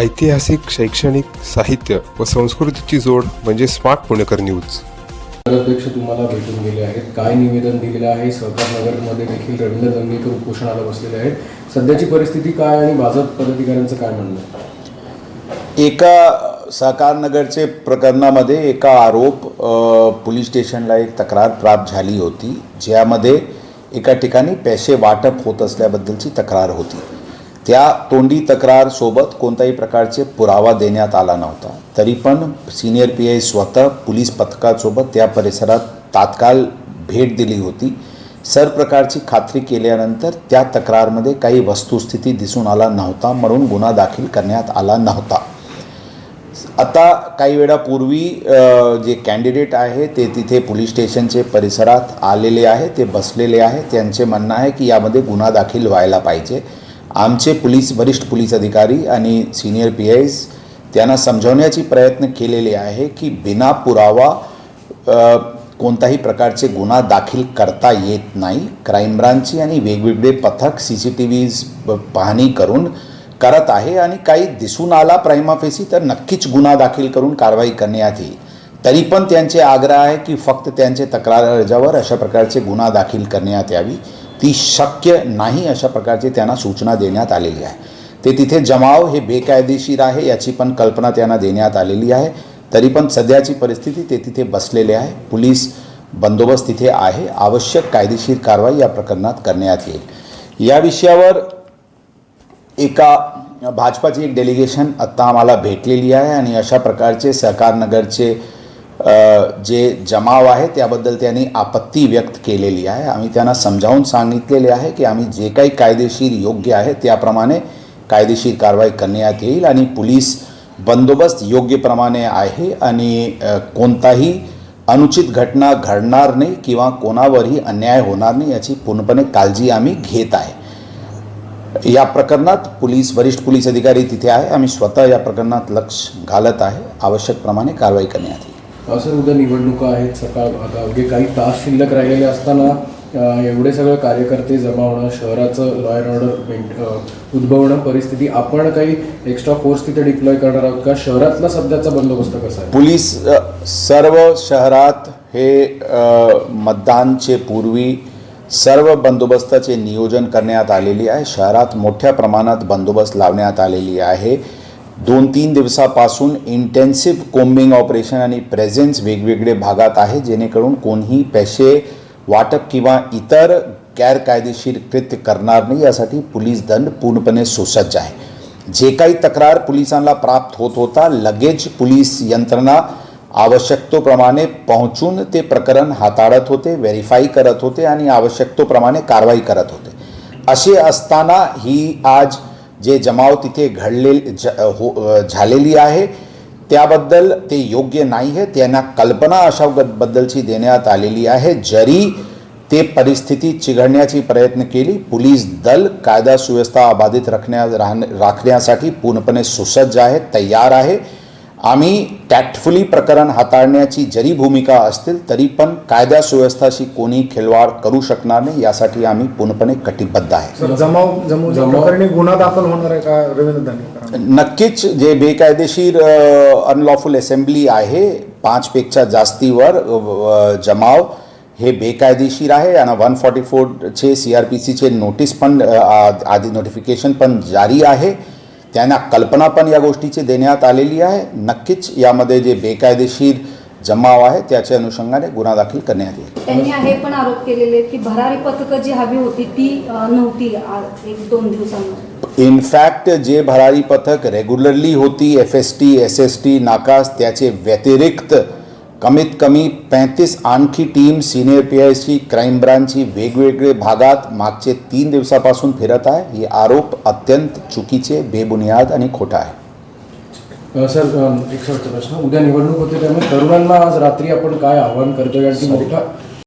ऐतिहासिक शैक्षणिक साहित्य व संस्कृतीची जोड म्हणजे स्मार्ट पुणेकर न्यूज. नगराध्यक्ष तुम्हाला भेटून गेले आहेत. काय निवेदन दिलेलं आहे? सहकार नगरमध्ये देखील रवींद्र दंगेकर उपोषणाला बसलेले आहेत. सध्याची परिस्थिती काय आणि भाजप पदाधिकाऱ्यांचं काय म्हणणं आहे? एका सहकार नगरचे प्रकरणामध्ये एका आरोप पोलीस स्टेशनला एक तक्रार प्राप्त झाली होती ज्यामध्ये एका ठिकाणी पैसे वाटप होत असल्याबद्दलची तक्रार होती. त्या तोंडी तक्रारसोबत कोणत्याही प्रकारचे पुरावा देण्यात आला नव्हता. तरी पण सिनियर पी आय स्वतः पोलीस पथकासोबत त्या परिसरात तात्काळ भेट दिली होती. सर्व प्रकारची खात्री केल्यानंतर त्या तक्रारमध्ये काही वस्तुस्थिती दिसून आला नव्हता म्हणून गुन्हा दाखल करण्यात आला नव्हता. आता काही वेळापूर्वी जे कॅन्डिडेट आहे ते तिथे पोलीस स्टेशनचे परिसरात आलेले आहे ते बसलेले आहे. त्यांचे म्हणणं आहे की यामध्ये गुन्हा दाखल व्हायला पाहिजे. आमचे पोलीस वरिष्ठ पोलीस अधिकारी आणि सिनियर पी आयज त्यांना समजवण्याची प्रयत्न केलेले आहे की बिना पुरावा कोणताही प्रकारचे गुन्हा दाखल करता येत नाही. क्राईम ब्रांचची आणि वेगवेगळे पथक सी सी टी व्हीज पाहणी करून करत आहे आणि काही दिसून आला प्राईमाफेसी तर नक्कीच गुन्हा दाखल करून कारवाई करण्यात येईल. तरी पण त्यांचे आग्रह आहे की फक्त त्यांचे तक्रार अर्जावर अशा प्रकारचे गुन्हा दाखल करण्यात यावी. ती शक्य नाही अशा प्रकारची त्यांना सूचना देण्यात आलेली आहे. ते तिथे जमाव हे बेकायदेशीर आहे याची पण कल्पना त्यांना देण्यात आलेली आहे. तरी पण सध्याची परिस्थिती ते तिथे बसलेले आहे. पोलीस बंदोबस्त तिथे आहे. आवश्यक कायदेशीर कारवाई या प्रकरणात करण्यात येईल. या विषयावर एका भाजपाची एक डेलिगेशन आत्ता आम्हाला भेटलेली आहे आणि अशा प्रकारचे सहकारनगरचे जे जमाव आहे त्याबद्दल त्यांनी आपत्ती व्यक्त केलेली आहे. आम्ही त्यांना समजावून सांगितलेले आहे की आम्ही जे काही कायदेशीर योग्य आहे त्याप्रमाणे कायदेशीर कारवाई करण्यात येईल आणि पोलीस बंदोबस्त योग्य प्रमाणे आहे आणि कोणताही अनुचित घटना घडणार नाही किंवा कोणावरही अन्याय होणार नाही याची पूर्णपणे काळजी आम्ही घेत आहे. या प्रकरणात पोलीस वरिष्ठ पोलीस अधिकारी तिथे आहे. आम्ही स्वतः या प्रकरणात लक्ष घालत आहे. आवश्यक प्रमाणे कारवाई करण्यात येईल. असं उद्या निवडणुका आहेत सकाळ भागा अवघे काही तास शिल्लक राहिलेले असताना एवढे सगळे कार्यकर्ते जमा होणं शहराचं लॉ अँड ऑर्डर उद्भवणं परिस्थिती आपण काही एक्स्ट्रा फोर्स तिथे डिप्लॉय करणार आहोत का? शहरातला सध्याचा बंदोबस्त कसा आहे? पोलीस सर्व शहरात हे मतदानचे पूर्वी सर्व बंदोबस्ताचे नियोजन करण्यात आलेली आहे. शहरात मोठ्या प्रमाणात बंदोबस्त लावण्यात आलेली आहे. दोन तीन दिवसापासून इंटेन्सिव्ह कोम्बिंग ऑपरेशन आणि प्रेझेन्स वेगवेगळे भागात आहे जेणेकरून कोणीही पैसे वाटप किंवा इतर गैरकायदेशीर कृत्य करणार नाही यासाठी पोलीस दंड पूर्णपणे सुसज्ज आहे. जे काही तक्रार पोलिसांना प्राप्त होत होता लगेच पोलीस यंत्रणा आवश्यकतोप्रमाणे पोहोचून ते प्रकरण हाताळत होते व्हेरीफाय करत होते आणि आवश्यकतोप्रमाणे कारवाई करत होते. असे असताना ही आज जे जमाव तिथे घडले ज हो झालेली आहे त्याबद्दल ते योग्य नाही आहे त्यांना कल्पना अशा ग- बद्दलची देण्यात आलेली आहे. जरी ते परिस्थिती चिघळण्याची प्रयत्न केली पोलीस दल कायदा सुव्यवस्था अबाधित रखण्या राहण राखण्यासाठी पूर्णपणे सुसज्ज आहे तयार आहे. आम्ही टॅक्टफुली प्रकरण हाताळण्याची जरी भूमिका असतील तरी पण कायदा सुव्यवस्थाशी कोणी खिलवाड करू शकणार नाही यासाठी आम्ही पूर्णपणे कटिबद्ध आहे. सर जमाव जमाव जमाव- प्रकरणी गुन्हा दाखल होणार आहे का रवींद्र दांडेकर नक्कीच जे बेकायदेशीर अनलॉफुल असेंब्ली आहे पाचपेक्षा जास्तीवर जमाव हे बेकायदेशीर आहे. आणि वन फॉर्टी फोरचे सी आर पी सीचे नोटीस पण आधी नोटिफिकेशन पण जारी आहे. त्यांना कल्पना पण या गोष्टीची देण्यात आलेली आहे. नक्कीच यामध्ये जे बेकायदेशीर जमाव आहे त्याच्या अनुषंगाने गुन्हा दाखल करण्यात येईल. त्यांनी हे पण आरोप केलेले की भरारी पथकं जी हवी होती ती नव्हती एक दोन दिवसांमध्ये. इनफॅक्ट जे भरारी पथक रेग्युलरली होती F S T S S T नाकास त्याचे व्यतिरिक्त कमीत कमी पैंतीस आणखी team senior P I C crime ब्रांचची वेगवेगळे भागात मागचे तीन दिवसापासून फिरत आहे. हे आरोप अत्यंत चुकीचे बेबुनियाद आणि खोटा आहे. सर एक प्रश्न. उद्या निवडणूक होते त्यामुळे तरुणांना आज रात्री आपण काय आव्हान करतोय? कारण की मोठा